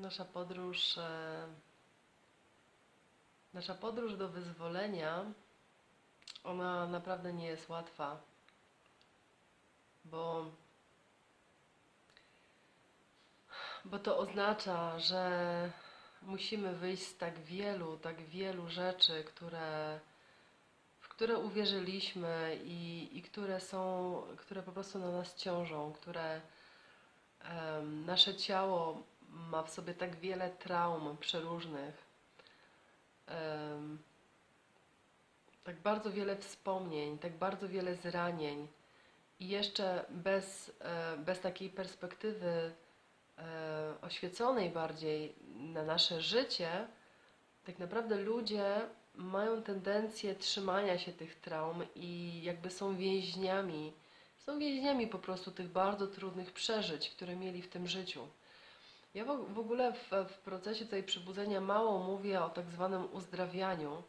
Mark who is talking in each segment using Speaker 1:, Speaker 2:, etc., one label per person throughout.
Speaker 1: Nasza podróż, e, nasza podróż do wyzwolenia, ona naprawdę nie jest łatwa, bo, bo to oznacza, że musimy wyjść z tak wielu, tak wielu rzeczy, które, w które uwierzyliśmy i, i które są, które po prostu na nas ciążą, które em, nasze ciało ma w sobie tak wiele traum przeróżnych, tak bardzo wiele wspomnień, tak bardzo wiele zranień. I jeszcze bez, e, bez takiej perspektywy e, oświeconej bardziej na nasze życie, tak naprawdę ludzie mają tendencję trzymania się tych traum i jakby są więźniami, są więźniami po prostu tych bardzo trudnych przeżyć, które mieli w tym życiu. Ja w, ogóle w, w procesie tutaj przybudzenia mało mówię o tak zwanym uzdrawianiu,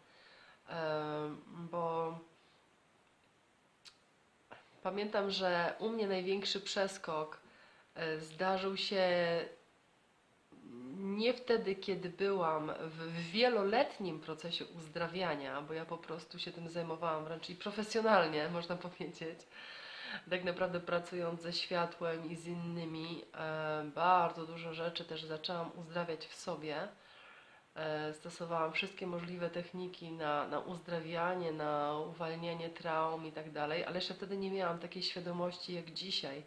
Speaker 1: bo pamiętam, że u mnie największy przeskok e, zdarzył się nie wtedy, kiedy byłam w wieloletnim procesie uzdrawiania, bo ja po prostu się tym zajmowałam wręcz i profesjonalnie, można powiedzieć. Tak naprawdę pracując ze światłem i z innymi, e, bardzo dużo rzeczy też zaczęłam uzdrawiać w sobie. E, stosowałam wszystkie możliwe techniki na, na uzdrawianie, na uwalnianie traum i tak dalej, ale jeszcze wtedy nie miałam takiej świadomości jak dzisiaj.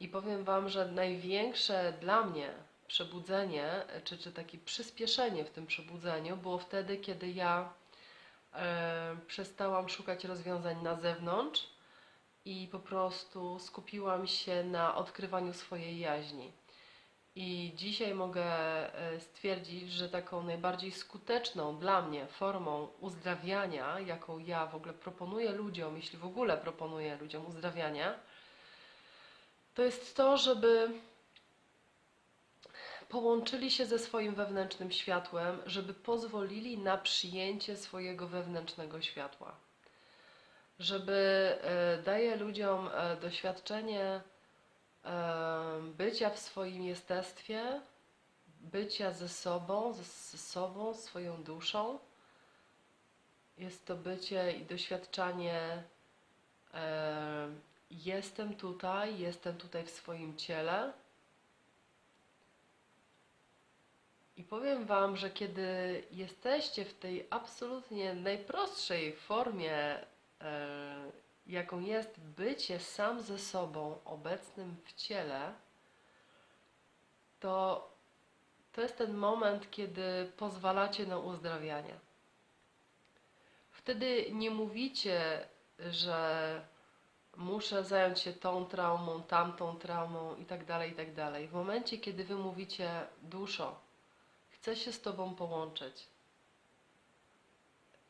Speaker 1: I powiem Wam, że największe dla mnie przebudzenie, czy, czy takie przyspieszenie w tym przebudzeniu było wtedy, kiedy ja e, przestałam szukać rozwiązań na zewnątrz i po prostu skupiłam się na odkrywaniu swojej jaźni. I dzisiaj mogę e, stwierdzić, że taką najbardziej skuteczną dla mnie formą uzdrawiania, jaką ja w ogóle proponuję ludziom, jeśli w ogóle proponuję ludziom uzdrawiania, to jest to, żeby połączyli się ze swoim wewnętrznym światłem, żeby pozwolili na przyjęcie swojego wewnętrznego światła. Żeby e, daje ludziom e, doświadczenie e, bycia w swoim jestestwie, bycia ze sobą, ze, sobą, swoją duszą. Jest to bycie i doświadczanie jestem tutaj, jestem tutaj w swoim ciele. I powiem Wam, że kiedy jesteście w tej absolutnie najprostszej formie, jaką jest bycie sam ze sobą, obecnym w ciele, to to jest ten moment, kiedy pozwalacie na uzdrawianie. Wtedy nie mówicie, że muszę zająć się tą traumą, tamtą traumą i tak dalej, i tak. W momencie, kiedy wy mówicie duszo, chcę się z Tobą połączyć.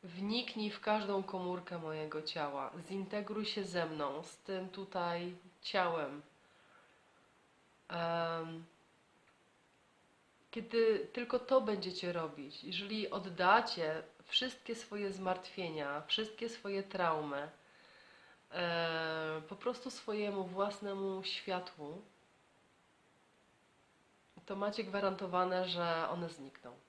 Speaker 1: Wniknij w każdą komórkę mojego ciała, zintegruj się ze mną, z tym tutaj ciałem. Em, kiedy tylko to będziecie robić, jeżeli oddacie wszystkie swoje zmartwienia, wszystkie swoje traumy, e, po prostu swojemu własnemu światłu, to macie gwarantowane, że one znikną.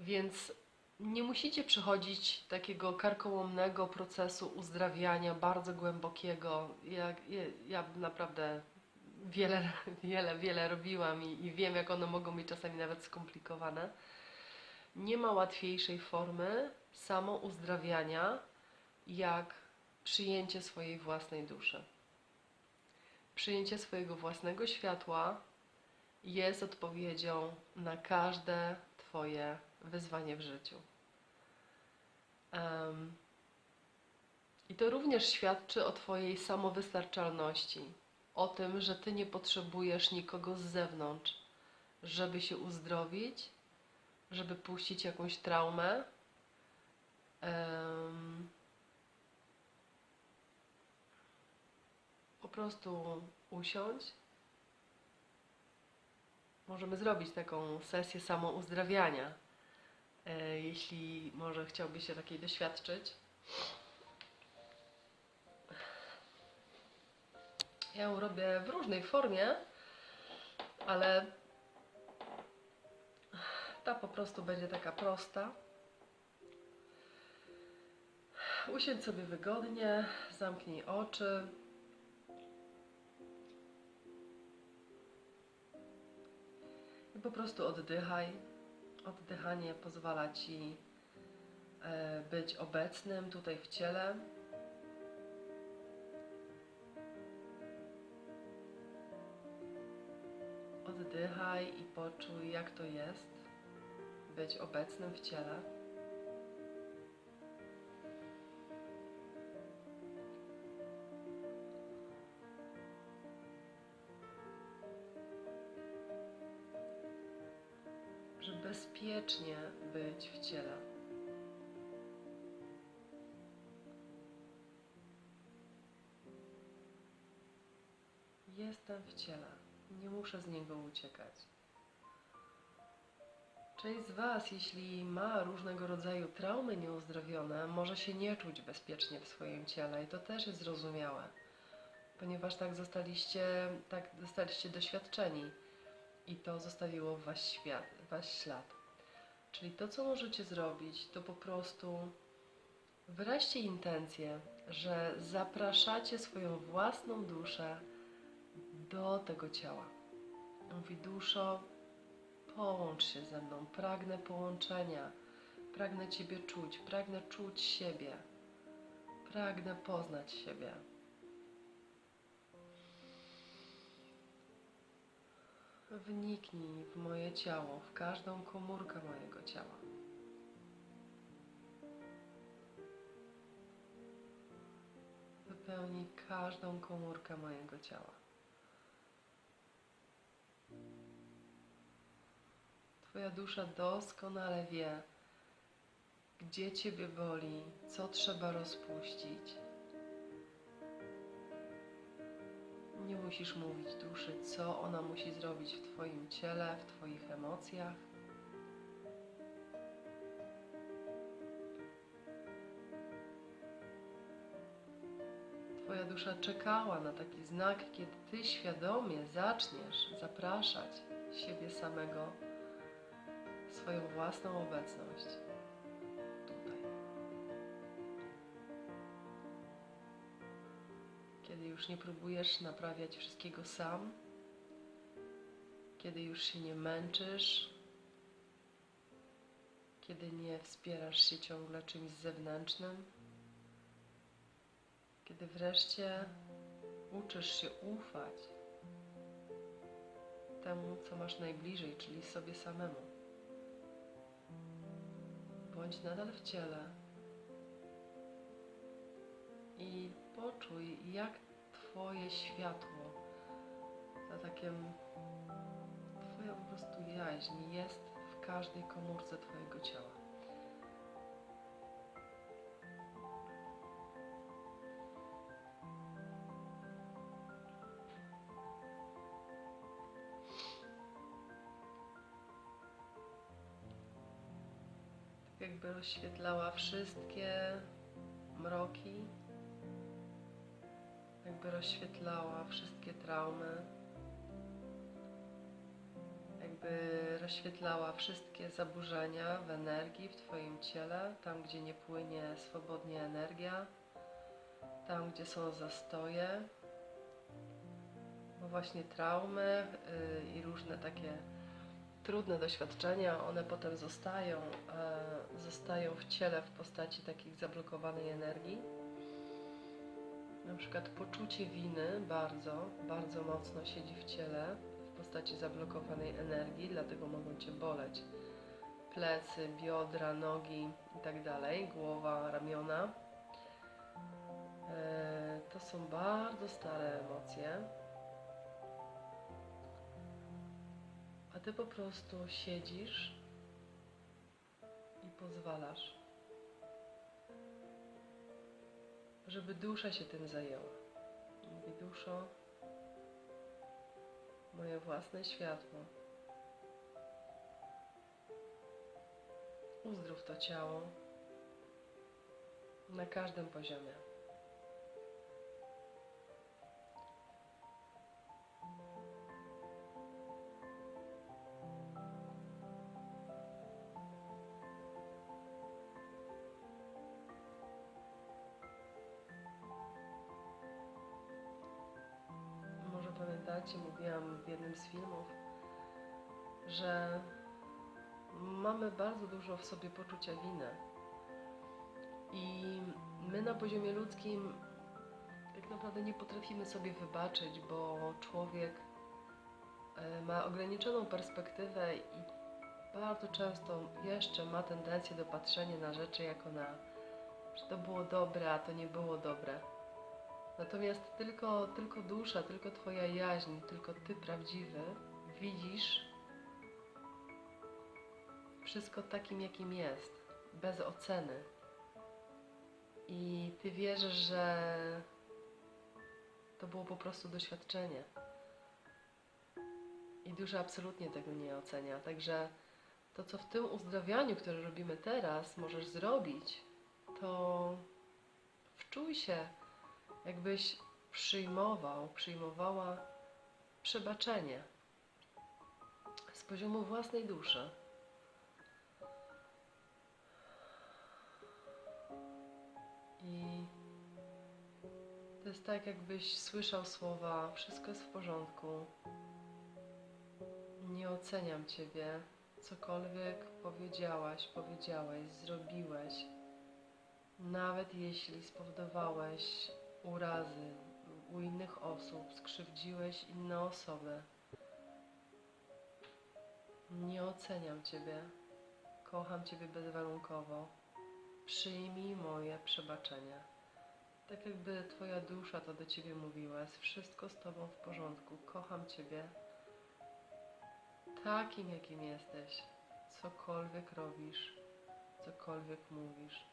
Speaker 1: Więc nie musicie przechodzić takiego karkołomnego procesu uzdrawiania, bardzo głębokiego. Ja, ja, ja naprawdę wiele, wiele, wiele robiłam i, i wiem, jak one mogą być czasami nawet skomplikowane. Nie ma łatwiejszej formy samo uzdrawiania, jak przyjęcie swojej własnej duszy. Przyjęcie swojego własnego światła jest odpowiedzią na każde Twoje wyzwanie w życiu. Em, I to również świadczy o Twojej samowystarczalności, o tym, że Ty nie potrzebujesz nikogo z zewnątrz, żeby się uzdrowić, żeby puścić jakąś traumę. Em, po prostu usiądź. Możemy zrobić taką sesję samouzdrawiania, jeśli może chciałbyś się takiej doświadczyć. Ja ją robię w różnej formie. ale ta po prostu będzie taka prosta. Usiądź sobie wygodnie, zamknij oczy. I po prostu oddychaj. Oddychanie pozwala ci e, być obecnym tutaj w ciele. Oddychaj i poczuj, jak to jest być obecnym w ciele. Bezpiecznie być w ciele. Jestem w ciele. Nie muszę z niego uciekać. Część z Was, jeśli ma różnego rodzaju traumy nieuzdrowione, może się nie czuć bezpiecznie w swoim ciele i to też jest zrozumiałe, ponieważ tak zostaliście, tak zostaliście doświadczeni i to zostawiło w Was, świat, ślad. Czyli to, co możecie zrobić, to po prostu wyraźcie intencję, że zapraszacie swoją własną duszę do tego ciała. Mówi duszo, połącz się ze mną, pragnę połączenia, pragnę Ciebie czuć, pragnę czuć siebie, pragnę poznać siebie. Wniknij w moje ciało, w każdą komórkę mojego ciała. Wypełnij każdą komórkę mojego ciała. Twoja dusza doskonale wie, gdzie Ciebie boli, co trzeba rozpuścić. Musisz mówić duszy, co ona musi zrobić w Twoim ciele, w Twoich emocjach. Twoja dusza czekała na taki znak, kiedy Ty świadomie zaczniesz zapraszać siebie samego, swoją własną obecność już nie próbujesz naprawiać wszystkiego sam, kiedy już się nie męczysz, kiedy nie wspierasz się ciągle czymś zewnętrznym, kiedy wreszcie uczysz się ufać temu, co masz najbliżej, czyli sobie samemu. Bądź nadal w ciele i poczuj, jak Twoje światło, ta takie Twoja po prostu jaźń jest w każdej komórce Twojego ciała. Tak jakby rozświetlała wszystkie mroki, jakby rozświetlała wszystkie traumy, jakby rozświetlała wszystkie zaburzenia w energii w Twoim ciele, tam gdzie nie płynie swobodnie energia, tam gdzie są zastoje, bo właśnie traumy yy, i różne takie trudne doświadczenia, one potem zostają, e, zostają w ciele w postaci takich zablokowanej energii. Na przykład poczucie winy bardzo, bardzo mocno siedzi w ciele w postaci zablokowanej energii, dlatego mogą Cię boleć plecy, biodra, nogi itd., głowa, ramiona. E, to są bardzo stare emocje. A ty po prostu siedzisz i pozwalasz, żeby dusza się tym zajęła. Mówi duszo, moje własne światło. Uzdrów to ciało na każdym poziomie. Że mamy bardzo dużo w sobie poczucia winy. I my na poziomie ludzkim tak naprawdę nie potrafimy sobie wybaczyć, bo człowiek e, ma ograniczoną perspektywę i bardzo często jeszcze ma tendencję do patrzenia na rzeczy jako na, że to było dobre, a to nie było dobre. Natomiast tylko, tylko dusza, tylko Twoja jaźń, tylko Ty prawdziwy widzisz wszystko takim, jakim jest, bez oceny. I Ty wierzysz, że to było po prostu doświadczenie. I dusza absolutnie tego nie ocenia. Także to, co w tym uzdrawianiu, które robimy teraz, możesz zrobić, to wczuj się, jakbyś przyjmował, przyjmowała przebaczenie z poziomu własnej duszy. Jest tak, jakbyś słyszał słowa: Wszystko jest w porządku. Nie oceniam ciebie. Cokolwiek powiedziałaś, powiedziałeś, zrobiłeś, nawet jeśli spowodowałeś urazy u innych osób, skrzywdziłeś inne osoby. Nie oceniam Ciebie. Kocham Ciebie bezwarunkowo. Przyjmij moje przebaczenie. Tak jakby Twoja dusza to do Ciebie mówiła. Jest wszystko z Tobą w porządku. Kocham Ciebie. Takim, jakim jesteś. Cokolwiek robisz, cokolwiek mówisz.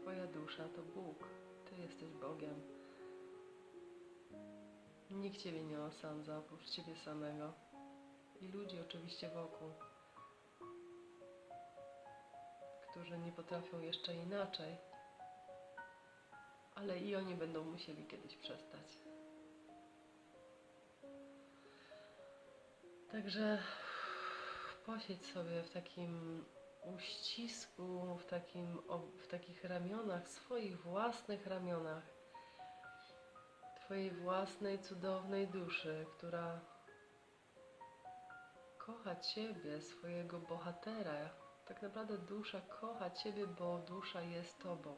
Speaker 1: Twoja dusza to Bóg. Ty jesteś Bogiem. Nikt Ciebie nie osądza oprócz Ciebie samego. I ludzi oczywiście wokół, którzy nie potrafią jeszcze inaczej, ale i oni będą musieli kiedyś przestać. Także posiedź sobie w takim uścisku, w, takim, w takich ramionach, swoich własnych ramionach, Twojej własnej cudownej duszy, która kocha Ciebie, swojego bohatera. Tak naprawdę dusza kocha Ciebie, bo dusza jest Tobą.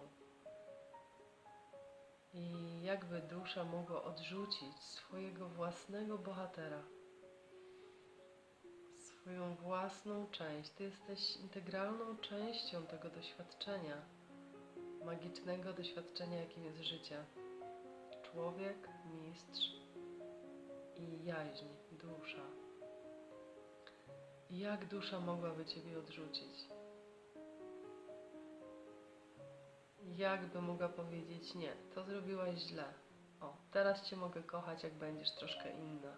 Speaker 1: I jakby dusza mogła odrzucić swojego własnego bohatera, swoją własną część. Ty jesteś integralną częścią tego doświadczenia, magicznego doświadczenia, jakim jest życie. Człowiek, mistrz i jaźń, dusza. Jak dusza mogłaby Ciebie odrzucić? Jakby mogła powiedzieć nie, to zrobiłaś źle. O, teraz Cię mogę kochać, jak będziesz troszkę inna.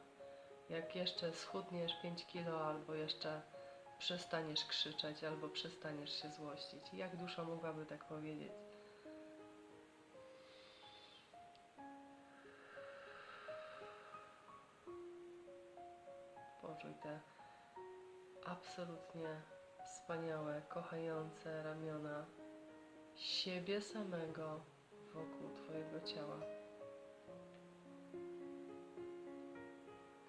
Speaker 1: Jak jeszcze schudniesz 5 kilo, albo jeszcze przestaniesz krzyczeć, albo przestaniesz się złościć. Jak dusza mogłaby tak powiedzieć? Poczuj te absolutnie wspaniałe, kochające ramiona siebie samego wokół Twojego ciała,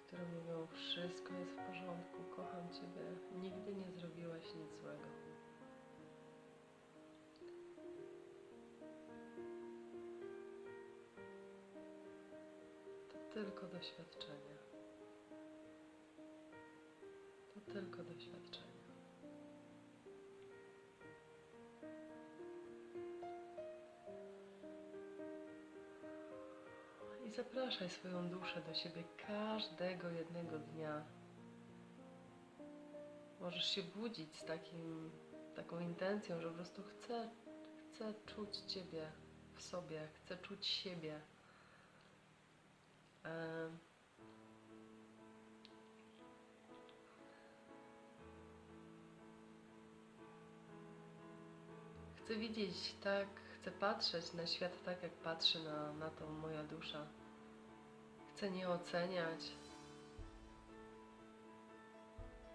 Speaker 1: które mówią: Wszystko jest w porządku, kocham Ciebie, nigdy nie zrobiłaś nic złego. To tylko doświadczenie. Tylko doświadczenie. I zapraszaj swoją duszę do siebie każdego jednego dnia. Możesz się budzić z takim, taką intencją, że po prostu chcę, chcę czuć Ciebie w sobie, chcę czuć siebie. Em, Chcę widzieć tak, chcę patrzeć na świat tak, jak patrzy na, na to moja dusza. Chcę nie oceniać.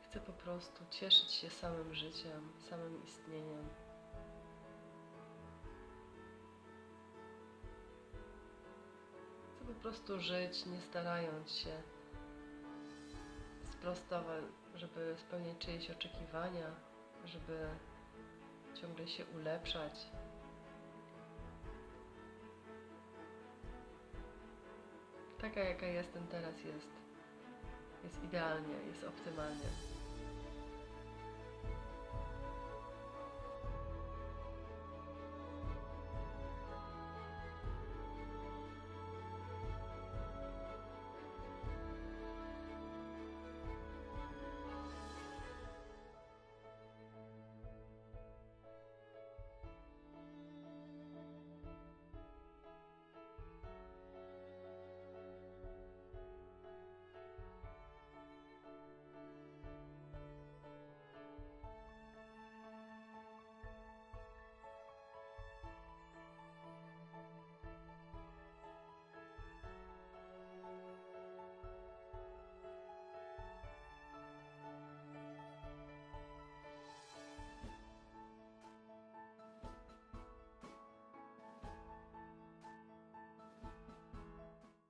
Speaker 1: Chcę po prostu cieszyć się samym życiem, samym istnieniem. Chcę po prostu żyć, nie starając się sprostować, żeby spełniać czyjeś oczekiwania, żeby ciągle się ulepszać. Taka jaka jestem teraz jest. Jest idealnie, jest optymalnie.